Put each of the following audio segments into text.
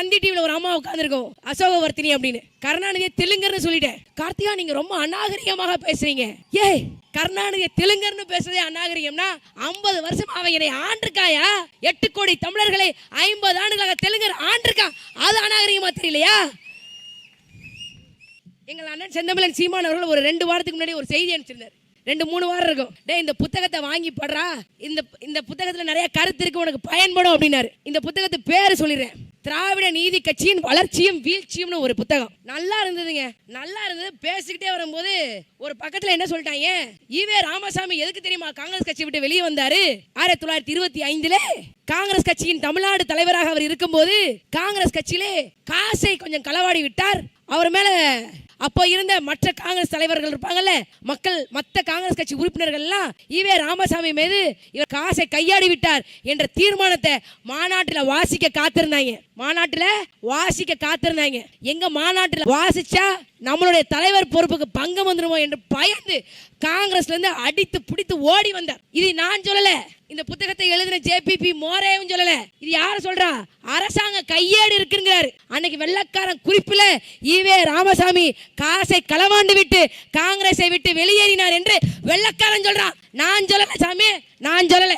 சந்தி டிவில ஒரு அம்மா உட்காந்துருக்கோம் அசோகவர்த்தினி அப்படின்னு. கருணாநிதியை தெலுங்கர்னு சொல்லிட்டேன். கார்த்திகா நீங்க ரொம்ப அநாகரிகமாக பேசுறீங்க. ஏய் கருணாநிதி தெலுங்கர்னு பேசுறதே அநாகரிகம்னா ஐம்பது வருஷம் அவன் என்னை ஆண்டிருக்காயா? எட்டு கோடி தமிழர்களை ஐம்பது ஆண்டுகளாக தெலுங்கர் ஆண்டிருக்கான். அது அநாகரிகமா தெரியலையா? எங்கள் அண்ணன் செந்தமிழன் சீமான் அவர்கள் ஒரு ரெண்டு வாரத்துக்கு முன்னாடி ஒரு செய்தி அனுப்பிச்சிருந்தார். ரெண்டு மூணு வாரம் இருக்கும். டே இந்த புத்தகத்தை வாங்கி படுறா. இந்த இந்த புத்தகத்துல நிறைய கருத்து இருக்கு உனக்கு பயன்படும் அப்படின்னாரு. இந்த புத்தகத்து பேரு சொல்லிடுறேன். திராவிட நீதி கட்சியின் வளர்ச்சியும் வீழ்ச்சியும்னு ஒரு புத்தகம். நல்லா இருந்ததுங்க. நல்லா இருந்தது. பேசிக்கிட்டே வரும்போது ஒரு பக்கத்துல என்ன சொல்லிட்டாங்க? ஈவே ராமசாமி எதுக்கு தெரியுமா காங்கிரஸ் கட்சி விட்டு வெளியே வந்தாரு? ஆயிரத்தி தொள்ளாயிரத்தி இருபத்தி ஐந்துல காங்கிரஸ் கட்சியின் தமிழ்நாடு தலைவராக அவர் இருக்கும்போது காங்கிரஸ் கட்சியிலே காசை கொஞ்சம் களவாடி விட்டார். அவர் மேல அப்போ இருந்த மற்ற காங்கிரஸ் தலைவர்கள் இருப்பாங்கல்ல மக்கள் மற்ற காங்கிரஸ் கட்சி உறுப்பினர்கள் எல்லாம் இவே ராமசாமி மீது இவர் காசை கையாடி விட்டார் என்ற தீர்மானத்தை மாநாட்டில் வாசிக்க காத்திருந்தாங்க. மாநாட்டில் வாசிக்க காத்திருந்தாங்க. எங்க மாநாட்டில் வாசிச்சா நம்மளுடைய தலைவர் பொறுப்புக்கு பங்கம் வந்துடுமோ என்று பயந்து காங்கிரஸ்ல இருந்து அடித்து பிடித்து ஓடி வந்தார். இது நான் சொல்லல. இந்த புத்தகத்தை எழுதின ஜேபிபி மோரேவும் சொல்லல. இது யார சொல்றா? அரசாங்க கையேடு இருக்குங்கிறாரு. அன்னைக்கு வெள்ளக்காரன் குறிப்பில் ஈவே ராமசாமி காசை களவாண்டு விட்டு காங்கிரஸை விட்டு வெளியேறினார் என்று வெள்ளக்காரன் சொல்றான். நான் சொல்லல சாமி. நான் சொல்லல.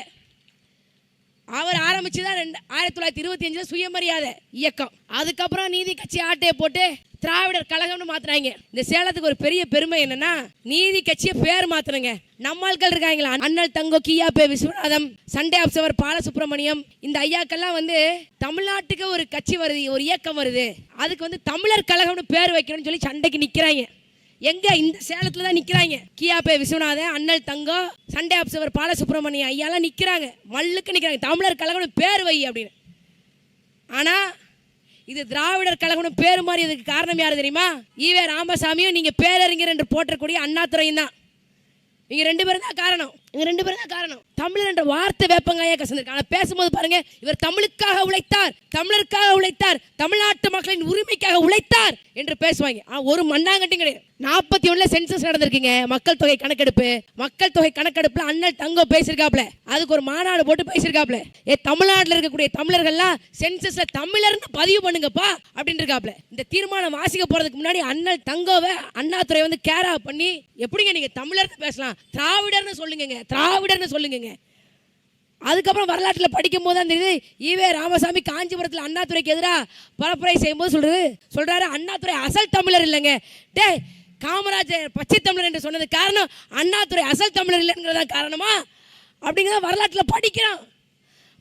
அவர் ஆரம்பிச்சுதான் ரெண்டு ஆயிரத்தி தொள்ளாயிரத்தி இருபத்தி அஞ்சில் சுயமரியாதை இயக்கம். அதுக்கப்புறம் நீதி கட்சி ஆட்டையை போட்டு திராவிடர் கழகம்னு மாத்துறாங்க இந்த சேலத்துக்கு ஒரு பெரிய பெருமை என்னன்னா நீதி கட்சியை பேர் மாத்துறங்க நம்மாள்கள் இருக்காங்களா? அண்ணல் தங்கோ கியா பே விஸ்வநாதம் சண்டே அப்சவர் பாலசுப்ரமணியம். இந்த ஐயாக்கெல்லாம் வந்து தமிழ்நாட்டுக்கு ஒரு கட்சி வருது ஒரு இயக்கம் வருது. அதுக்கு வந்து தமிழர் கழகம்னு பேர் வைக்கணும்னு சொல்லி சண்டைக்கு நிக்கிறாங்க. எங்க இந்த சேலத்துல தான் நிக்கிறாங்க. கியாபே விஸ்வநாதன் அண்ணல் தங்கம் சண்டே அப்சவர் பாலசுப்ரமணியம் ஐயாலாம் நிக்கிறாங்க. மல்லுக்கு நிக்கிறாங்க. தமிழர் கழகம் பேர் வை அப்படின்னு. ஆனா இது திராவிடர் கழகம் பேர் மாதிரி இதுக்கு காரணம் யாரு தெரியுமா? ஈவே ராமசாமியும் நீங்க பேரறிஞர் என்று போற்றக்கூடிய அண்ணாத்துறையும் தான். இவங்க ரெண்டு பேரும் தான் காரணம். இவங்க ரெண்டு பேரும் தான் காரணம். தமிழர் என்ற வார்த்தை வேப்பங்காயா கசந்திருக்கு. ஆனா பேசும்போது பாருங்க இவர் தமிழுக்காக உழைத்தார். தமிழருக்காக உழைத்தார். தமிழ்நாட்டு மக்களின் உரிமைக்காக உழைத்தார் என்று பேசுவாங்க. ஆனா ஒரு மண்ணாங்கட்டும் கிடையாது. நாற்பத்தி ஒண்ணுல சென்சஸ் நடந்திருக்குங்க. மக்கள் தொகை கணக்கெடுப்பு. மக்கள் தொகை கணக்கெடுப்புல அண்ணல் தங்கம் பேசியிருக்காப்ல அதுக்கு ஒரு மாநாடு போட்டு பேசியிருக்காப்ல ஏ தமிழ்நாட்டில் இருக்கக்கூடிய தமிழர்கள்லாம் சென்சஸ்ல தமிழர்னு பதிவு பண்ணுங்கப்பா அப்படின்னு இருக்காப்ல இந்த தீர்மானம் வாசிக்க போறதுக்கு முன்னாடி அண்ணல் தங்கோவை அண்ணாதுரை வந்து கேரா பண்ணி எப்படிங்க நீங்க தமிழர்னு பேசலாம்? திராவிடர்னு சொல்லுங்க திராவிடர்னு சொல்லுங்கங்க. அதுக்கப்புறம் வரலாற்றில் படிக்கும் போது தான் தெரியுது ஈவே ராமசாமி காஞ்சிபுரத்தில் அண்ணாதுரைக்கு எதிராக பரப்புரை செய்யும்போது சொல்றது சொல்றாரு அண்ணாதுரை அசல் தமிழர் இல்லைங்க. டே காமராஜர் பச்சை தமிழர் என்று சொன்னது காரணம் அண்ணாதுரை அசல் தமிழர் இல்லைங்கிறதா காரணமா? அப்படிங்கிறத வரலாற்றில் படிக்கிறான்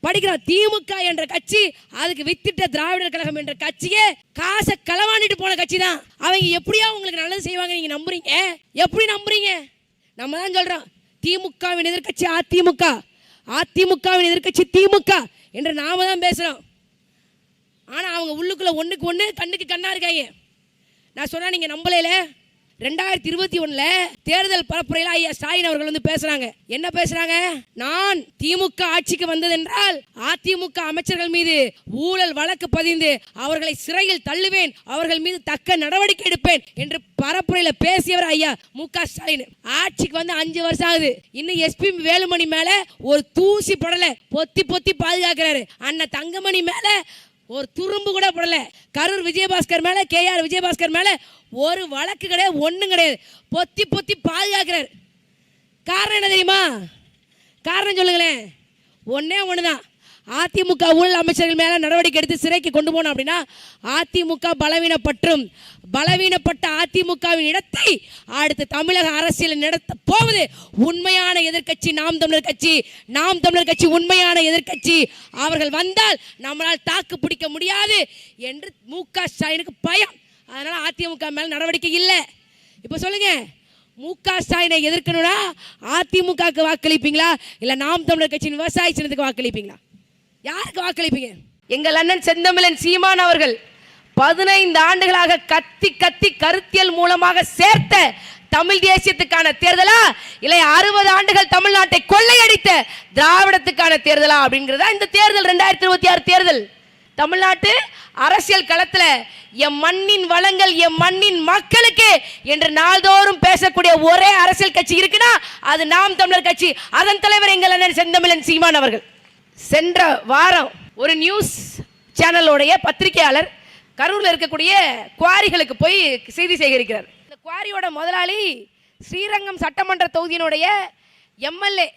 படிக்கிறான் திமுக என்ற கட்சி அதுக்கு வித்திட்ட திராவிடர் கழகம் என்ற கட்சியே காசை களவாண்டிட்டு போன கட்சி தான். அவங்க எப்படியா உங்களுக்கு நல்லது செய்வாங்க நீங்க நம்புறீங்க? எப்படி நம்புறீங்க? நம்ம தான் சொல்றோம். திமுகவின் எதிர்கட்சி அதிமுக. அதிமுகவின் எதிர்கட்சி திமுக என்று நாம தான் பேசுறோம். ஆனா அவங்க உள்ளுக்குள்ள ஒண்ணுக்கு ஒண்ணு கண்ணுக்கு கண்ணா இருக்காங்க. நான் சொன்னா நீங்க நம்பலையில? ரெண்டாயிரத்தி இருபத்தி ஒண்ணுல தேர்தல் பரப்புரையில் ஐயா ஸ்டாலின் அவர்கள் வந்து பேசுறாங்க. என்ன பேசுறாங்க? நான் திமுக ஆட்சிக்கு வந்ததென்றால் அதிமுக அமைச்சர்கள் மீது ஊழல் வழக்கு பதிந்து அவர்களை சிறையில் தள்ளுவேன் அவர்கள் மீது தக்க நடவடிக்கை எடுப்பேன் என்று பரப்புரையில பேசியவர் ஐயா மு க ஸ்டாலின். ஆட்சிக்கு வந்து அஞ்சு வருஷம் ஆகுது. இன்னும் எஸ்பி வேலுமணி மேல ஒரு தூசி படல பொத்தி பொத்தி பாதுகாக்கிறாரு. அண்ணன் தங்கமணி மேல ஒரு துரும்பு கூட படல. கரூர் விஜயபாஸ்கர் மேல கேஆர் விஜயபாஸ்கர் மேல ஒரு வழக்கு கிடையாது ஒன்றும் கிடையாது. பொத்தி பொத்தி பாதுகாக்கிறார். காரணம் என்ன தெரியுமா? காரணம் சொல்லுங்களேன். ஒன்றே ஒன்று தான் அதிமுக ஊழல் அமைச்சர்கள் மேலே நடவடிக்கை எடுத்து சிறைக்கு கொண்டு போனோம் அப்படின்னா அதிமுக பலவீனப்பற்றும் பலவீனப்பட்ட அதிமுகவின் இடத்தை அடுத்து தமிழக அரசியல் நடத்த போவது உண்மையான எதிர்க்கட்சி நாம் தமிழர் கட்சி நாம் தமிழர் கட்சி உண்மையான எதிர்க்கட்சி. அவர்கள் வந்தால் நம்மளால் தாக்கு பிடிக்க முடியாது என்று மு க ஸ்டாலினுக்கு பயம். அதனால அதிமுக மேல நடவடிக்கை இல்லை. இப்போ சொல்லுங்க மு க ஸ்டாலினை எதிர்க்கணும்னா அதிமுகவுக்கு வாக்களிப்பீங்களா? இல்ல நாம் தமிழர் கட்சியின் விவசாய சின்னத்துக்கு வாக்களிப்பீங்களா? யாருக்கு வாக்களிப்பீங்க? எங்கள் அண்ணன் செந்தமிழன் சீமான் அவர்கள் பதினைந்து ஆண்டுகளாக கத்தி கத்தி கருத்தியல் மூலமாக சேர்த்த தமிழ் தேசியத்துக்கான தேர்தலா? இல்லை அறுபது ஆண்டுகள் தமிழ்நாட்டை கொள்ளையடித்த திராவிடத்துக்கான தேர்தலா? அப்படிங்கிறதா இந்த தேர்தல் ரெண்டாயிரத்தி இருபத்தி ஆறு தேர்தல். தமிழ்நாட்டு அரசியல் களத்தில் என் மண்ணின் வளங்கள் என் மண்ணின் மக்களுக்கு என்று நாள்தோறும் பேசக்கூடிய ஒரே அரசியல் கட்சி இருக்குன்னா அது நாம் தமிழர் கட்சி. அதன் தலைவர் எங்கள் அண்ணன் செந்தமிழன் சீமான் அவர்கள். சென்ற வாரம் ஒரு நியூஸ் சேனலோடைய பத்திரிகையாளர் கரூரில் இருக்கக்கூடிய குவாரிகளுக்கு போய் செய்தி சேகரிக்கிறார். இந்த குவாரியோட முதலாளி ஸ்ரீரங்கம் சட்டமன்ற தொகுதியினுடைய எம்எல்ஏ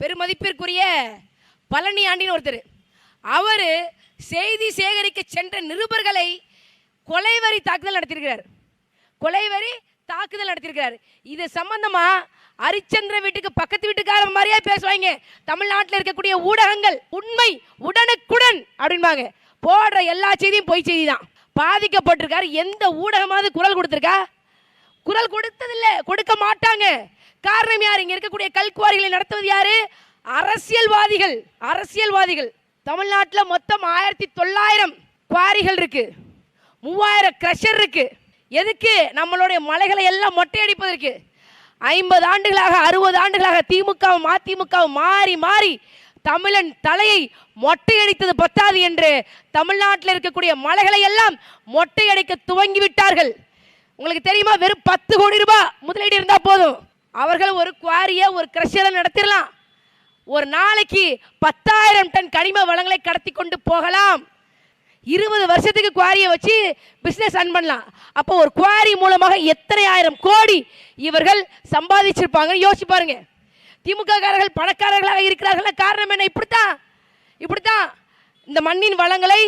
பெருமதிப்பிற்குரிய பழனி ஆண்டின்னு ஒருத்தர். அவர் செய்தி சேகரிக்க சென்ற நிருபர்களை கொலைவரி தாக்குதல் நடத்தியிருக்கிறார். கொலைவரி தாக்குதல் நடத்தியிருக்கிறார். இது சம்பந்தமா ஹரிச்சந்திர வீட்டுக்கு பக்கத்து வீட்டுக்கார மாதிரியே பேசுவாங்க தமிழ்நாட்டில் இருக்கக்கூடிய ஊடகங்கள் உண்மை உடனுக்குடன் அப்படின்பாங்க போடுற எல்லா செய்தியும் பொய் செய்தி தான் பாதிக்கப்பட்டிருக்காரு. எந்த ஊடகமாவது குரல் கொடுத்துருக்கா? குரல் கொடுத்ததில்லை. கொடுக்க மாட்டாங்க. காரணம் யார்? இங்கே இருக்கக்கூடிய கல்குவாரிகளை நடத்துவது யாரு? அரசியல்வாதிகள். அரசியல்வாதிகள். தமிழ்நாட்டில் மொத்தம் ஆயிரத்தி தொள்ளாயிரம் குவாரிகள் இருக்கு. மூவாயிரம் கிரஷர் இருக்கு. எதுக்கு? நம்மளுடைய மலைகளை எல்லாம் மொட்டையடிப்பதற்கு. ஐம்பது ஆண்டுகளாக அறுபது ஆண்டுகளாக திமுகவும் அதிமுகவும் மாறி மாறி தமிழன் தலையை மொட்டையடித்தது பத்தாது என்று தமிழ்நாட்டில் இருக்கக்கூடிய மலைகளை எல்லாம் மொட்டையடிக்க துவங்கி விட்டார்கள். உங்களுக்கு தெரியுமா? வெறும் பத்து கோடி ரூபாய் முதலீடு இருந்தால் போதும். அவர்கள் ஒரு குவாரியை ஒரு கிரஷரை நடத்திடலாம். ஒரு நாளைக்கு பத்தாயிரம் டன் கனிம வளங்களை கடத்தி கொண்டு போகலாம். இருபது வருஷத்துக்கு குவாரியை வச்சு பிஸ்னஸ் ரன் பண்ணலாம். அப்போ ஒரு குவாரி மூலமாக எத்தனை ஆயிரம் கோடி இவர்கள் சம்பாதிச்சிருப்பாங்கன்னு யோசிச்சு பாருங்க. திமுக காரர்கள் பணக்காரர்களாக இருக்கிறார்கள் காரணம் என்ன? இப்படித்தான். இப்படித்தான். இந்த மண்ணின் வளங்களை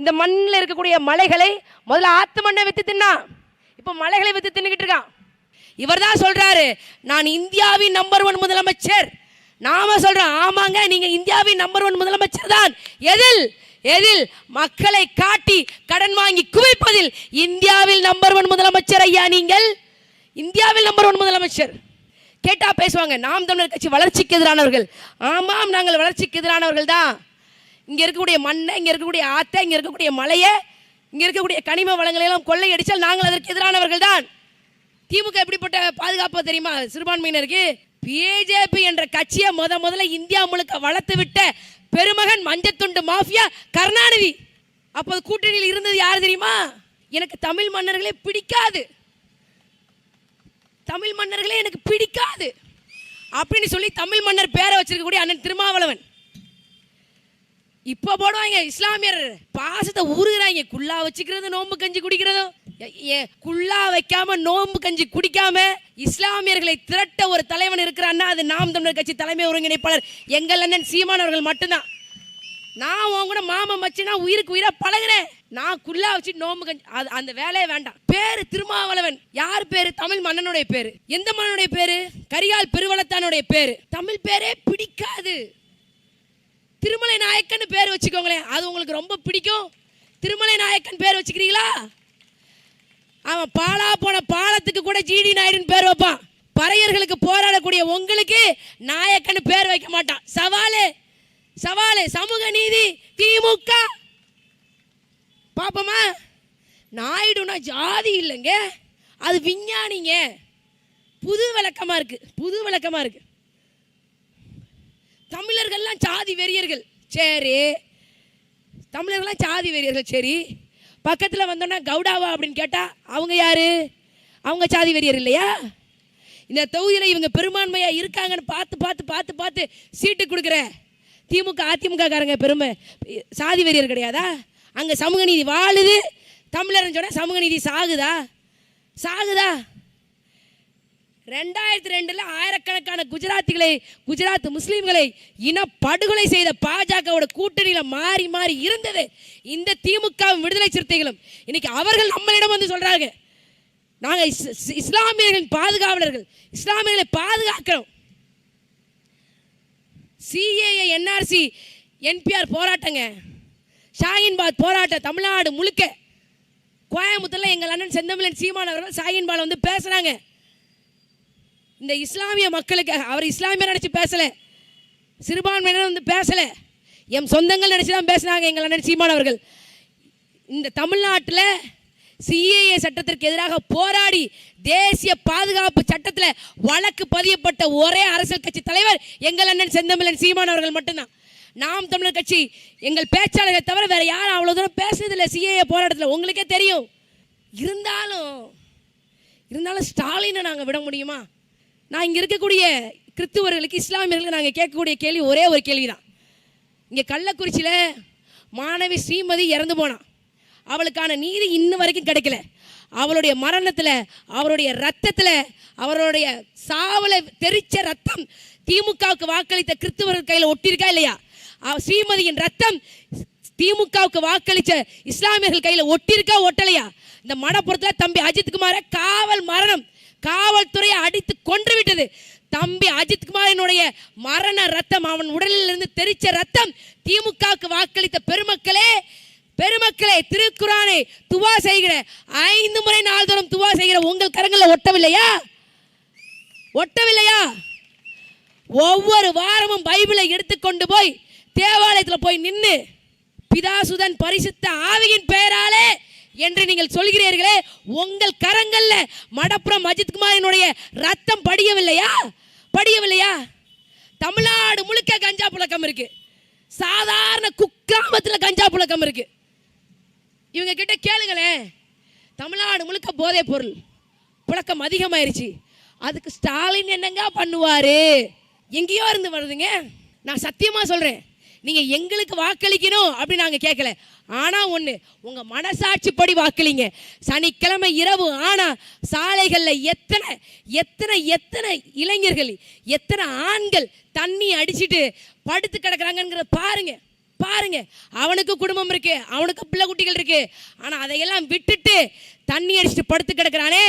இந்த மண்ணில் இருக்கக்கூடிய மலைகளை முதல்ல ஆத்து மண்ணை வித்து தின்னான் இப்போ மலைகளை வித்து தின்னுக்கிட்டு இருக்கான். இவர் தான் சொல்றாரு நான் இந்தியாவின் நம்பர் ஒன் முதலமைச்சர். நாம சொல்றோம் ஆமாங்க நீங்க இந்தியாவின் நம்பர் ஒன் முதலமைச்சர் தான் எதில்? எதில்? மக்களை காட்டி கடன் வாங்கி குவிப்பதில் இந்தியாவில் நம்பர் ஒன் முதலமைச்சர் ஐயா நீங்கள்? இந்தியாவில் நம்பர் ஒன் முதலமைச்சர். கேட்டா பேசுவாங்க நாம் தமிழர் கட்சி வளர்ச்சிக்கு எதிரானவர்கள். ஆமாம் நாங்கள் வளர்ச்சிக்கு எதிரானவர்கள் தான். இங்க இருக்கக்கூடிய மண்ணை இங்க இருக்கக்கூடிய ஆத்தை இங்க இருக்கக்கூடிய மலையை இங்க இருக்கக்கூடிய கனிம வளங்களை எல்லாம் கொள்ளையடிச்சால் நாங்கள் அதற்கு எதிரானவர்கள் தான். திமுக எப்படிப்பட்ட பாதுகாப்பு தெரியுமா? சிறுபான்மையினருக்கு? பிஜேபி என்ற கட்சியை முத முதல்ல இந்தியா முழுக்க வளர்த்து விட்ட பெருமகன் மஞ்சத்துண்டு மாஃபியா கருணாநிதி. அப்போது கூட்டணியில் இருந்தது யார் தெரியுமா? எனக்கு தமிழ் மன்னர்களே பிடிக்காது. தமிழ் மன்னர்களே எனக்கு பிடிக்காது. அப்படின்னு சொல்லி தமிழ் மன்னர் பேரை வச்சிருக்கக்கூடிய அண்ணன் திருமாவளவன். இப்போ போடுவாங்க இஸ்லாமியர். பாசத்தை ஊறுகிறாங்க குள்ளா வச்சுக்கிறது நோம்பு கஞ்சி குடிக்கிறதும். ஏ- குள்ளா வைக்காம நோம்பு கஞ்சி குடிக்காம இஸ்லாமியர்களை திரட்ட ஒரு தலைவன் இருக்கிறான்னா அது நாம் தமிழர் கட்சி தலைமை ஒருங்கிணைப்பாளர் எங்கள் அண்ணன் சீமான் அவர்கள் மட்டும்தான். நான் உன் கூட மாமன் மச்சினா உயிருக்கு உயிரா பழகுறேன் நான் குள்ளா வச்சு நோம்பு கஞ்சி அது அந்த வேலையே வேண்டாம். பேரு திருமாவளவன். யார் பேரு? தமிழ் மன்னனுடைய பேரு. எந்த மன்னனுடைய பேரு? கரிகால் பெருவளத்தானுடைய பேரு. தமிழ் பேரே பிடிக்காது. திருமலை நாயக்கன் பேர் வச்சுக்கோங்களேன். அது உங்களுக்கு ரொம்ப பிடிக்கும். திருமலை நாயக்கன் பேர் வச்சுக்கிறீங்களா? அவன் பாலா போன பாலத்துக்கு கூட ஜிடி நாயுடுன்னு பேர் வைப்பான். பறையர்களுக்கு போராடக்கூடிய உங்களுக்கு நாயக்கன் பேர் வைக்க மாட்டான். சவாலு சவாலு சமூக நீதி திமுக. பாப்போமா? நாயுடுனா ஜாதி இல்லைங்க. அது விஞ்ஞானிங்க. புது விளக்கமாக இருக்குது புது விளக்கமாக இருக்குது தமிழர்கள்லாம் சாதி வெறியர்கள். சரி. தமிழர்கள்லாம் சாதி வெறியர்கள் சரி. பக்கத்தில் வந்தோன்னா கவுடாவா அப்படின்னு கேட்டால் அவங்க யார்? அவங்க சாதி வெறியர் இல்லையா? இந்த தொகுதியில் இவங்க பெரும்பான்மையாக இருக்காங்கன்னு பார்த்து பார்த்து பார்த்து பார்த்து சீட்டு கொடுக்குற திமுக அதிமுக காரங்க பெருமை. சாதி வெறியர் கிடையாதா? அங்கே சமூக நீதி வாழுது. தமிழர்னு சொன்னால் சமூக நீதி சாகுதா? சாகுதா? ரெண்டாயிரத்தி ரெண்டில் ஆயிரக்கணக்கான குஜராத்திகளை குஜராத் முஸ்லீம்களை இனப்படுகொலை படுகொலை செய்த பாஜகவோட கூட்டணியில் மாறி மாறி இருந்தது. இந்த திமுக விடுதலை சிறுத்தைகளும் இன்னைக்கு அவர்கள் நம்மளிடம் வந்து சொல்கிறாங்க நாங்கள் இஸ்லாமியர்களின் பாதுகாவலர்கள் இஸ்லாமியர்களை பாதுகாக்கிறோம். சிஏஏ என்ஆர்சி என்பிஆர் போராட்டங்க. ஷாஹின்பாத் போராட்டம் தமிழ்நாடு முழுக்க. கோயம்புத்தூரில் எங்கள் அண்ணன் செந்தமிழன் சீமான் அவர்கள் ஷாஹின்பால் வந்து பேசுகிறாங்க இந்த இஸ்லாமிய மக்களுக்கு அவர் இஸ்லாமியர் நினச்சி பேசலை. சிறுபான்மையினர் வந்து பேசலை. எம் சொந்தங்கள் நினச்சி தான் பேசுனாங்க எங்கள் அண்ணன் சீமான் அவர்கள். இந்த தமிழ்நாட்டில் சிஏஏ சட்டத்திற்கு எதிராக போராடி தேசிய பாதுகாப்பு சட்டத்தில் வழக்கு பதியப்பட்ட ஒரே அரசியல் கட்சி தலைவர் எங்கள் அண்ணன் செந்தமிழன் சீமான் அவர்கள் மட்டும்தான். நாம் தமிழர் கட்சி எங்கள் பேச்சாளர்களை தவிர வேற யாரும் அவ்வளோ தூரம் பேசுனதில்லை. சிஏஏ போராட்டத்தில். உங்களுக்கே தெரியும். இருந்தாலும் இருந்தாலும் ஸ்டாலினை நாங்கள் விட முடியுமா? நான் இங்கே இருக்கக்கூடிய கிறித்துவர்களுக்கு இஸ்லாமியர்களுக்கு நாங்கள் கேட்கக்கூடிய கேள்வி ஒரே ஒரு கேள்வி தான் இங்கே கள்ளக்குறிச்சியில் மாணவி ஸ்ரீமதி இறந்து போனான் அவளுக்கான நீதி இன்ன வரைக்கும் கிடைக்கல. அவளுடைய மரணத்தில் அவருடைய ரத்தத்தில் அவருடைய சாவல தெரிச்ச ரத்தம் திமுகவுக்கு வாக்களித்த கிறிஸ்துவர்கள் கையில் ஒட்டியிருக்கா இல்லையா? ஸ்ரீமதியின் ரத்தம் திமுகவுக்கு வாக்களித்த இஸ்லாமியர்கள் கையில் ஒட்டியிருக்கா ஒட்டலையா? இந்த மணப்புறத்தில் தம்பி அஜித்குமார காவல் மரணம். காவல்துறையை அடித்து கொன்று விட்டது. தம்பி அஜித்குமாரினுடைய மரண ரத்தம் அவன் உடலில் இருந்து தெரிச்ச ரத்தம் திமுகவுக்கு வாக்களித்த பெருமக்களே பெருமக்களே திருக்குறானை துவா செய்கிற ஐந்து முறை நாள்தோறும் துவா செய்கிற உங்கள் கரங்களில் ஒட்டவில்லையா? ஒட்டவில்லையா? ஒவ்வொரு வாரமும் பைபிளை எடுத்துக்கொண்டு போய் தேவாலயத்தில் போய் நின்று பிதாசுதன் பரிசுத்த ஆவியின் பெயராலே என்று நீங்கள் சொல்கிறீர்களே உங்கள் கரங்கள்ல மடப்புறம் அஜித் குமாரினுடைய ரத்தம் படியவில்லையா? படியவில்லையா? தமிழ்நாடு முழுக்க கஞ்சா புழக்கம் இருக்கு. சாதாரண குக்கிராமத்தில் கஞ்சா புழக்கம் இருக்கு. இவங்க கிட்ட கேளுங்களேன் தமிழ்நாடு முழுக்க போதைப் பொருள் புழக்கம் அதிகமாயிருச்சு. அதுக்கு ஸ்டாலின் என்னங்க பண்ணுவாரு? எங்கேயோ இருந்து வருதுங்க. நான் சத்தியமா சொல்றேன். நீங்கள் எங்களுக்கு வாக்களிக்கணும் அப்படின்னு நாங்கள் கேட்கல ஆனால் ஒன்று உங்கள் மனசாட்சிப்படி வாக்களிங்க. சனிக்கிழமை இரவு ஆனால் சாலைகளில் எத்தனை எத்தனை எத்தனை இளைஞர்கள் எத்தனை ஆண்கள் தண்ணி அடிச்சுட்டு படுத்து கிடக்குறாங்கங்கிறத பாருங்க பாருங்க. அவனுக்கு குடும்பம் இருக்கு அவனுக்கு பிள்ளை குட்டிகள் இருக்கு. ஆனா அதையெல்லாம் விட்டுட்டு தண்ணி அடிச்சுட்டு படுத்து கிடக்குறானே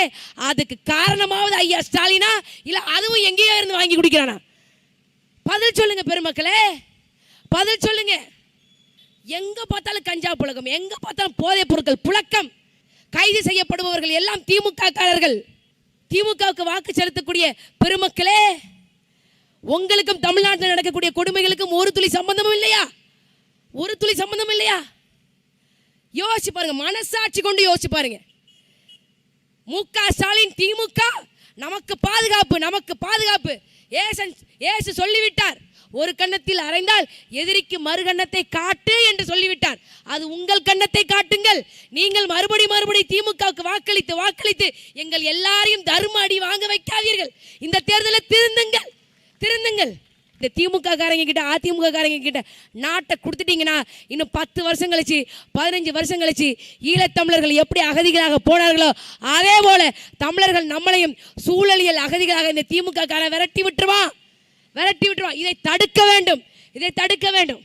அதுக்கு காரணமாவது ஐயா ஸ்டாலினா இல்ல அதுவும் எங்கேயோ இருந்து வாங்கி குடிக்கிறானா? பதில் சொல்லுங்க பெருமக்களே. பதில் சொல்லுங்க. எங்க பார்த்தாலும் கஞ்சா புழக்கம் எங்க பார்த்தாலும் போதைப் பொருட்கள் புழக்கம். கைது செய்யப்படுபவர்கள் எல்லாம் திமுக காரர்கள் திமுகவுக்கு வாக்கு செலுத்தக்கூடிய பெருமக்களே உங்களுக்கும் தமிழ்நாட்டில் நடக்கக்கூடிய கொடுமைகளுக்கும் ஒரு துளி சம்பந்தமும் இல்லையா? ஒரு துளி சம்பந்தம் இல்லையா? யோசிச்சு பாருங்க மனசாட்சி கொண்டு யோசிச்சு பாருங்க. மு க ஸ்டாலின் திமுக நமக்கு பாதுகாப்பு நமக்கு பாதுகாப்பு. ஏசன் ஏசு சொல்லிவிட்டார். ஒரு கன்னத்தில் அரைந்தால் எதிரிக்கு மறுகன்னத்தை காட்டு என்று சொல்லிவிட்டார். அது உங்கள் கன்னத்தை காட்டுங்கள். நீங்கள் மறுபடி மறுபடி திமுகவுக்கு வாக்களித்து வாக்களித்து எங்கள் எல்லாரையும் தர்ம அடி வாங்க வைக்காதீர்கள். இந்த தேர்தலில் திருந்துங்கள். திருந்துங்கள். இந்த திமுக காரங்க கிட்ட அதிமுக காரங்க கிட்ட நாட்டை கொடுத்துட்டீங்கன்னா இன்னும் பத்து வருஷம் கழிச்சு பதினஞ்சு வருஷம் கழிச்சு ஈழத்தமிழர்கள் எப்படி அகதிகளாக போனார்களோ அதே போல தமிழர்கள் நம்மளையும் சூழலியல் அகதிகளாக இந்த திமுக காரன் விரட்டி விட்டுருவான். விரட்டி விட்டுருவான். இதை தடுக்க வேண்டும். இதை தடுக்க வேண்டும்.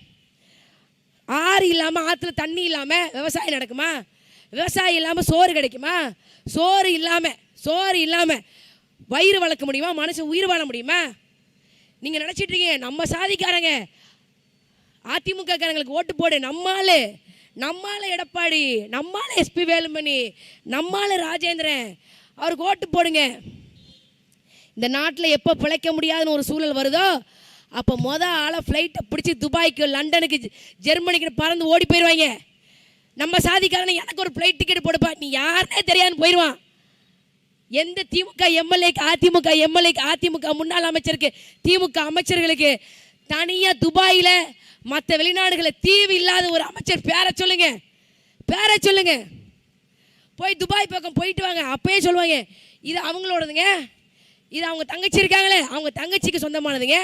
ஆறு இல்லாமல் ஆற்றுல தண்ணி இல்லாமல் விவசாயம் நடக்குமா? விவசாயம் இல்லாமல் சோறு கிடைக்குமா? சோறு இல்லாமல் சோறு இல்லாமல் வயிறு வளர்க்க முடியுமா? மனுஷன் உயிர் வாழ முடியுமா? நீங்கள் நினச்சிட்டு இருக்கீங்க நம்ம சாதிக்காரங்க. அதிமுக காரங்களுக்கு ஓட்டு போடு நம்மால் நம்மால் எடப்பாடி நம்மால் எஸ்பி வேலுமணி நம்மால் ராஜேந்திரன் அவருக்கு ஓட்டு போடுங்க. இந்த நாட்டில் எப்போ பிழைக்க முடியாதுன்னு ஒரு சூழல் வருதோ அப்போ மொதல் ஆளை ஃப்ளைட்டை பிடிச்சி துபாய்க்கு லண்டனுக்கு ஜெர்மனிக்கு பறந்து ஓடி போயிடுவாங்க நம்ம சாதிக்காரன் எனக்கு ஒரு ஃப்ளைட் டிக்கெட் போடுப்பா. நீ யாருனே தெரியாதுன்னு போயிடுவான் எந்த திமுக எம்எல்ஏக்கு அதிமுக எம்எல்ஏக்கு அதிமுக முன்னாள் அமைச்சருக்கு திமுக அமைச்சர்களுக்கு தனியாக துபாயில் மற்ற வெளிநாடுகளில் தீவு இல்லாத ஒரு அமைச்சர் பேரை சொல்லுங்க. பேரை சொல்லுங்க. போய் துபாய் பக்கம் போயிட்டு வாங்க. அப்பயே சொல்லுவாங்க. இது அவங்களோடதுங்க. இது அவங்க தங்கச்சி இருக்காங்களே அவங்க தங்கச்சிக்கு சொந்தமானதுங்க.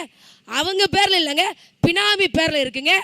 அவங்க பேரில் இல்லைங்க பினாமி பேரில் இருக்குங்க.